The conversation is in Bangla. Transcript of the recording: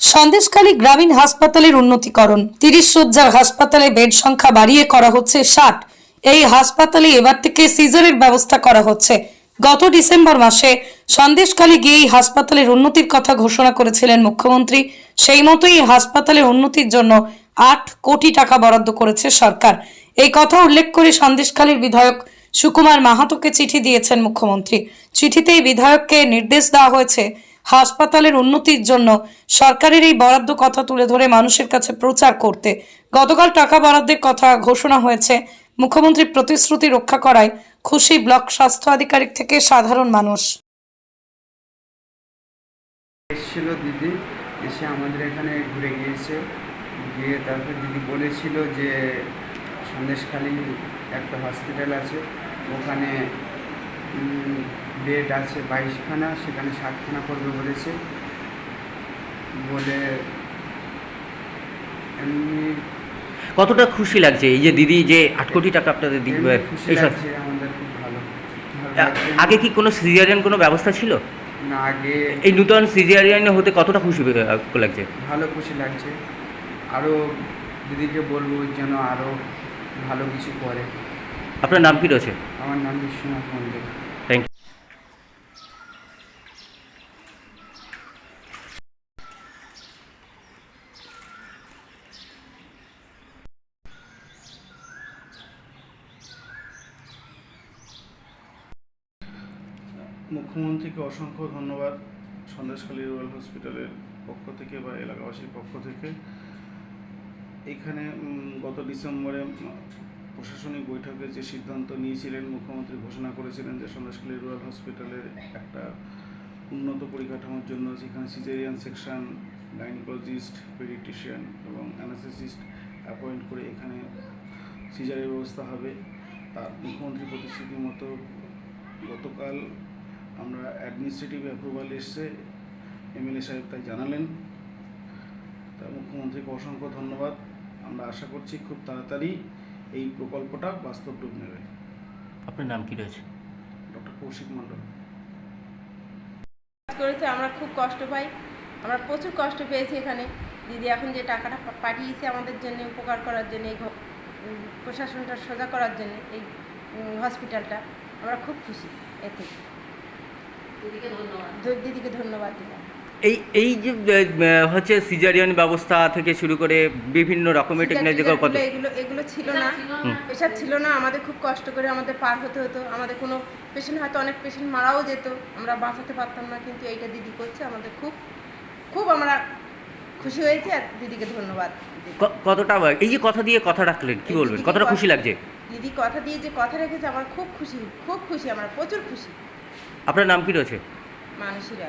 সন্দেশখালী গ্রামীণ হাসপাতালের উন্নতিকরণ। তিরিশ শয্যার হাসপাতালে বেড সংখ্যা বাড়িয়ে করা হচ্ছে ষাট। এই হাসপাতালে এবার থেকে সিজারের ব্যবস্থা করা হচ্ছে। গত ডিসেম্বর মাসে সন্দেশখালী এই হাসপাতালের উন্নতির কথা ঘোষণা করেছিলেন মুখ্যমন্ত্রী। সেই মতোই হাসপাতালের উন্নতির জন্য আট কোটি টাকা বরাদ্দ করেছে সরকার। এই কথা উল্লেখ করে সন্দেশখালীর বিধায়ক সুকুমার মাহাতোকে চিঠি দিয়েছেন মুখ্যমন্ত্রী। চিঠিতে এই বিধায়ককে নির্দেশ দেওয়া হয়েছে হাসপাতালের উন্নতির জন্য সরকারের এই বরাদ্দ কথা তুলে ধরে মানুষের কাছে প্রচার করতে। গতকাল টাকা বরাদ্দের কথা ঘোষণা হয়েছে। মুখ্যমন্ত্রীর প্রতিশ্রুতি রক্ষা করায় খুশি ব্লক স্বাস্থ্য আধিকারিক থেকে সাধারণ মানুষ। এসেছিল দিদি, এসে আমাদের এখানে ঘুরে গিয়েছে। গিয়ে তারপর দিদি বলেছিল যে সন্দেশখালী একটা হসপিটাল আছে। ওখানে বেড আছে বাইশখানা সেখানে ষাটখানা করবে বলেছে। বলে এমনি কতটা খুশি লাগছে? এই যে দিদি যে আট কোটি টাকা আপনাদের দিবে এইসব লাগছে আমাদের খুব ভালো। আগে কি কোনো সিজারিয়ান কোনো ব্যবস্থা ছিল? না আগে এই নূতন সিজারিয়ান হতে কতটা খুশি লাগছে? ভালো খুশি লাগছে। আরও দিদিকে বলব যেন আরও ভালো কিছু করে। আপনার নাম কি রয়েছে? আমার নাম বিশ্বনাথ মন্দির থ্যাংক ইউ মুখ্যমন্ত্রীকে অসংখ্য ধন্যবাদ সন্দেশখালী রুরাল হসপিটালের পক্ষ থেকে বা এলাকাবাসীর পক্ষ থেকে। এখানে গত ডিসেম্বরে প্রশাসনিক বৈঠকে যে সিদ্ধান্ত নিয়েছিলেন মুখ্যমন্ত্রী ঘোষণা করেছিলেন যে সন্দেশখালী রুরাল হসপিটালের একটা উন্নত পরিকাঠামোর জন্য যেখানে সিজেরিয়ান সেকশন গাইনোকোলজিস্ট পেডিট্রিশিয়ান এবং অ্যানাস্থেসিস্ট অ্যাপয়েন্ট করে এখানে সিজারের ব্যবস্থা হবে। তার মুখ্যমন্ত্রী প্রতিশ্রুতি মতো গতকাল আমরা অ্যাডমিনিস্ট্রেটিভ অ্যাপ্রুভাল এসছে এমএলএ সাহেব তাই জানালেন। তা মুখ্যমন্ত্রীকে অসংখ্য ধন্যবাদ। আমরা আশা করছি খুব তাড়াতাড়ি এই প্রকল্পটা বাস্তব রূপ নেবে। আপনার নাম কি রয়েছে? ডক্টর কৌশিক মণ্ডল। কাজ করেছে আমরা খুব কষ্ট পাই। আমরা প্রচুর কষ্ট পেয়েছি এখানে। দিদি এখন যে টাকাটা পাঠিয়েছে আমাদের জন্য উপকার করার জন্য এই প্রশাসনটা সোজা করার জন্য এই হসপিটালটা আমরা খুব খুশি এতে। দিদিকে ধন্যবাদ। দিলাম। এই এই যে হচ্ছে সিজারিয়ান ব্যবস্থা থেকে শুরু করে বিভিন্ন রকমের টেকনোলজি কত এগুলো এগুলো এগুলো ছিল না। এসব ছিল না। আমাদের খুব কষ্ট করে আমাদের পার হতে হতো। আমাদের কোনো পেশেন্ট হয়তো অনেক পেশেন্ট মারাও যেত। আমরা বাঁচাতে পারতাম না কিন্তু এইটা দিদি করছে। আমাদের খুব খুব আমরা খুশি হয়েছি আর দিদিকে ধন্যবাদ কতটা এই যে কথা দিয়ে কথা রাখলেন কি বলবেন? কতটা খুশি লাগছে? দিদি কথা দিয়ে যে কথা রেখেছে আমার খুব খুশি খুব খুশি আমার প্রচুর খুশি। আপনার নাম কি রয়েছে? মানসীরা